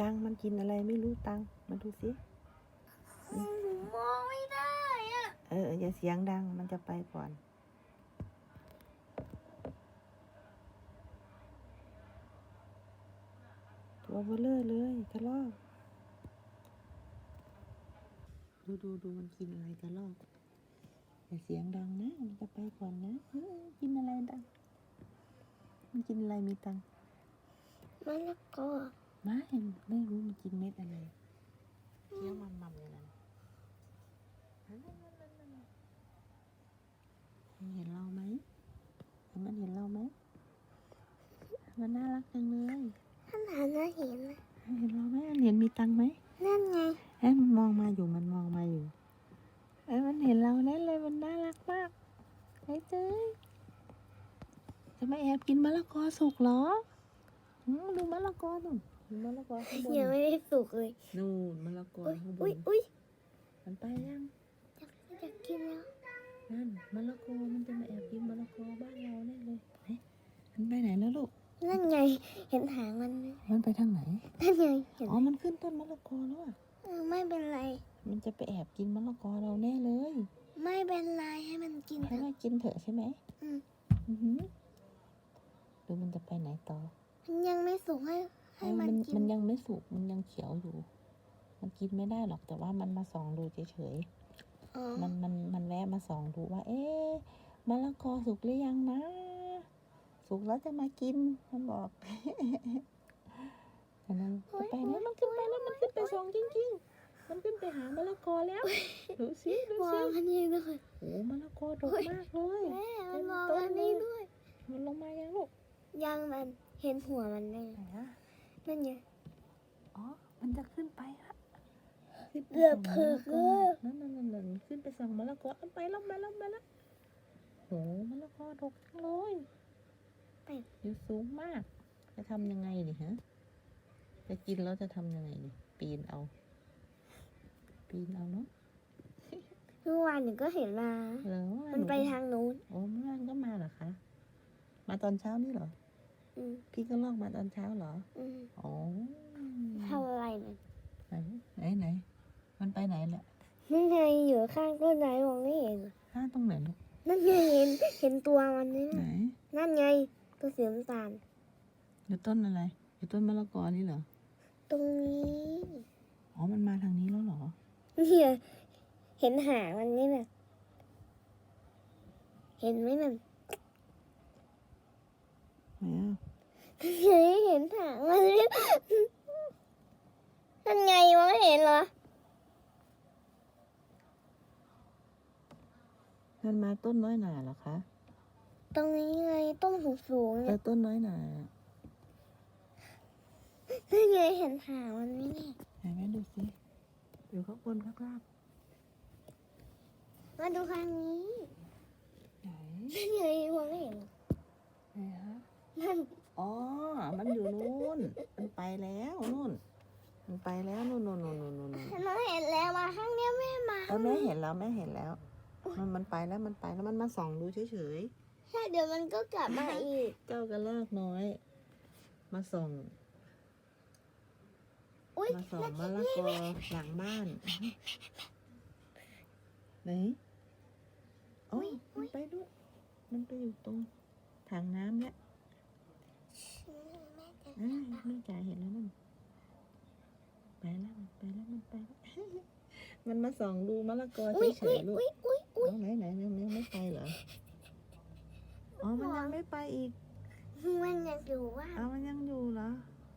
ตังมันกินอะไรไม่รู้ตังมาดูสิหนูมองไม่ได้อะเอออย่าเสียงดังมันจะไปก่อน ตัวเบลเลอร์เลยกระลอกดูดูดูมันกินอะไรกระลอกอย่าเสียงดังนะมันจะไปก่อนนะเฮ้ยกินอะไรดังมันกินอะไรมีตังมะละกอ ไม่ไม่รู้มันกินเม็ดอะไรเคี้ยวมันมันๆเลยนะนั่นนั่นนั่นนั่นนั่นมันเห็นเราไหมมันเห็นเราไหมมันน่ารักจังเลยท่านหาน่าเห็นนะเห็นเราไหมมันเห็นมีตังค์ไหมนั่นไงเอ้ยมันมองมาอยู่มันมองมาอยู่เอ้ยมันเห็นเราแน่เลยมันน่ารักมากไอ้เจ้ยจะมาแอบกินมะละกอสุกเหรออืมดูมะละกอหนุ่นดู มะละกอข้างบนยังไม่ได้สุกเลย นู่นมะละกออุ้ยข้างบอุ้ยนอุ้ยมันไปยังอยากอยากกินแล้ว นั่นมะละกอมันจะมาแอบกินมะละกอบ้านเราแน่เลยเฮ้ยมันไปไหนแล้วลูก นั่นไง เห็นหางมันไหมมันไปทางไหน นั่นไงเห็นอ๋อ มันขึ้นต้นมะละกอแล้วอะเออไม่เป็นไร มันจะไปแอบกินมะละกอเราแน่เลย ไม่เป็นไรให้มันกินเถให้อะมันกินเถอะใช่ไหมอืมอือหือดูมันจะไปไหนต่อ มันยังไม่สุกให้ ให้เออมันกิมันนยังไม่สุก มันยังเขียวอยู่ มันกินไม่ได้หรอก แต่ว่ามันมาส่องดูเฉยอ๋อๆ มัน มัน มันแวะมาส่องดูว่า เอ๊ะมะละกอสุกหรือยังนะ สุกแล้วจะมากิน มันบอกแต่นั้นจะไปแล้วมันขึ้นไปแล้ว มันขึ้นไปส่องจริงๆ มันขึ้นไปหามะละกอแล้ว ดูสิ ดูมอสิ งอันนี้ด้วยโอ้มะละกอดกมากเลย แม่มันมองอันนี้ด้วย มันลงมายังลูกยังมันเห็นหัวมันได้ไหนอะ นั่นไง อ๋อ มันจะขึ้นไปละขึ้นไปเกือบส่งเผือกมะละเออนั่นนั่นนั่นนั่นขึ้นไปสั่งมะละกอเอาไปแล้วไปแล้วไปแล้วโอ้มะละกอดกจังเลยไปอยู่สูงมาก จะทำยังไงดิฮะ จะกินแล้วจะทำยังไงดิ ปีนเอา ปีนเอาเนาะเมื่อวานหนูก็เห็นมาเหรอมันไปทางนู้น โอ้เมื่อวานก็มาเหรอคะ มาตอนเช้านี่เหรออืม พี่ก็ลอกมาตอนเช้าเหรออืมอ๋อทำอะไรนะไหนไหนไหน มันไปไหนเนี่ยนั่นไงอยู่ข้างต้นไม้มองไม่เห็นห้าตรงไหนลูกนั่นไงเห็นเห็นตัวมันนี่ไหนนั่นไงตัวสีน้ำตาลอยู่ต้นอะไรอยู่ต้นมะละกอนี่เหรอตรงนี้อ๋อมันมาทางนี้แล้วเหรอเนี่ยเห็นหางมันนี่นะเห็นไหมนั่นไหนอะ เฮ้ยเห็นหางมันนี่นั่นไงมองไม่เห็นเหรอมันมาต้นน้อยหนาเหรอคะ ตรงนี้ไงต้นสูงๆเอเนี่อยต้นน้อยหนานั่นไงเห็นหางมันนี่นี่ไหนแม่ดูสิอยู่ข้างบนข้างล่างมาดูข้างนี้ไหน นั่นไงมองไม่เห็นเหรอ ไหนฮะ นั่น อ๋อ มันอยู่นู่น มันไปแล้วนู่น มันไปแล้วนู่นนู่นนู่นนู่นนู่น น้องเห็นแล้วมาข้างเนี้ยแม่มา เออ แม่เห็นแล้วแม่เห็นแล้ว มันมันไปแล้วมันไปแล้วมันมาส่องดูเฉยใช่เดี๋ยวมันก็กลับมาอีก ๆ เจ้ากระลอกน้อย มาส่อง อุ้ยมาส่องมะละกอหลังบ้าน ไหนโอ้ยมันไปด้วยมันไปอยู่ตรงถังน้ำแล้วแม่จะอ่าแม่จ๋าเห็นแล้วนั่นไปแล้วมันไปแล้วมันไปแล้ว มันมาส่องดูมะละกออุ้ยเฉอุ้ยยๆลูกอุ้ยอุ้ยอุ้ยเอาไหนไหนยังยังไม่ไปเหรอ อ๋อ มันยังไม่ไปอีก มันยังอยู่ว่า เอามันยังอยู่เหรอ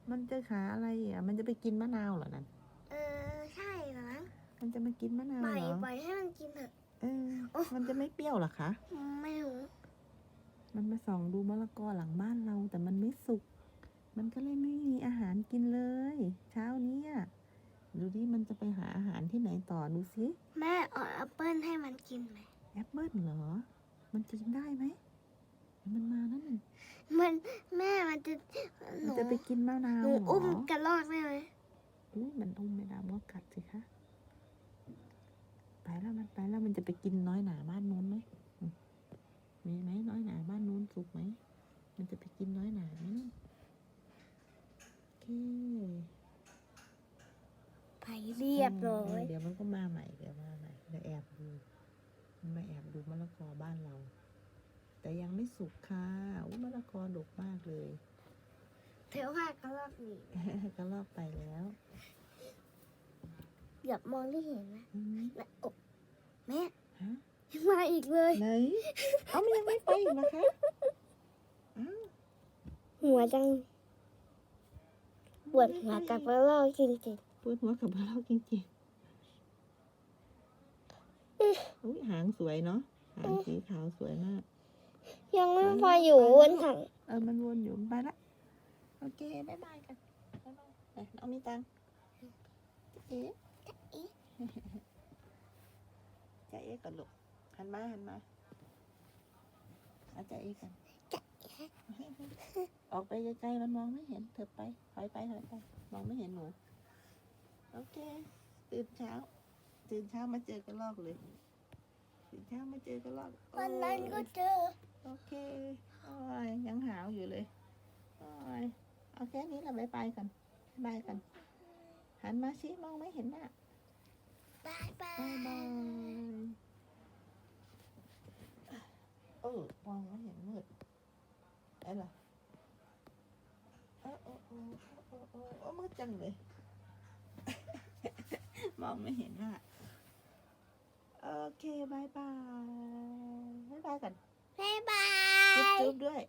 มันจะหาอะไรอะ มันจะไปกินมะนาวเหรอนั่นเออใช่เหรอมันจะมากินมะนาวปล่อยเหรอ ปล่อยให้มันกินเถอะ เออมันจะไม่เปรี้ยวเหรอคะ ไม่รู้มันมาส่องดูมะละกอหลังบ้านเราแต่มันไม่สุก มันก็เลยไม่มีอาหารกินเลย เช้านี้อะ ดูดิมันจะไปหาอาหารที่ไหนต่อดูสิแม่เอาแอปเปิ้ลให้มันกินไหมแอปเปิ้ลเหรอ มันจะกินได้ไหมเดี๋ยวมันมานั่นน่ะมันแม่มันจะหมันนูจะไปกินมะนาวหนูเหรออุ้มกระรอกได้ไหมอุ้ยมันอุ้มไม่ได้มันก็กัดสิคะไปแล้วมันไปแล้วมันจะไปกินน้อยหนาบ้านนู้นไหมอืมมีไหมน้อยหนาบ้านนู้นสุกไหมมันจะไปกินน้อยหนาไหมนู่นโอเค เรียบร้อยเดี๋ยวมันก็มาใหม่เดี๋ยวมาใหม่เดี๋ยวแอบดูมันมาแอบดูมะละกอบ้านเรา แต่ยังไม่สุกค่ะอุ้ยมะละกอดกมากเลยเทวภาคก็รอบนี้ก็ลอกไปแล้วอย่ามองที่เห็นนะอืมนะโอ้แม่ฮะมาอีกเลยไหนเอามันยังไม่ไปอีกนะคะอ้าวหัวจังปวดหัวกับกระรอกจริง ปวดหัวกับมะละกอจริงๆอุ้ยหางสวยเนาะ หางสีขาวสวยมากๆยังไม่พออยู่บนถังเออ มันวนอยู่ไปละ โอเคบายบายกันบ๊ายบายไหนเอามีตังค์เอ๊ะจะเอ๊ะก่อนลูกหันมาหันมาเอาจะเอ๊ะกันออกไปไกลๆมันมองไม่เห็นเธอไปถอยไปถอยไป มองไม่เห็นหนู โอเค ตื่นเช้า ตื่นเช้ามาเจอกันลอกเลย ตื่นเช้ามาเจอกันลอกวันนั้นก็โอ้ยเจอ โอเคโอ้ยยังหาวอยู่เลยโอ้ยเอาแค่นี้ละบายบายกันบายกัน หันมาสิมองไม่เห็นหน้าบายบาบายยบายเออมองไม่เห็นมืดไอ้ล่ะเออเออเออเออเออเออมืดจังเลย มองไม่เห็นหน้าโอเคบายบายบายบายกันบายบาจุ๊บยจุ๊บด้วย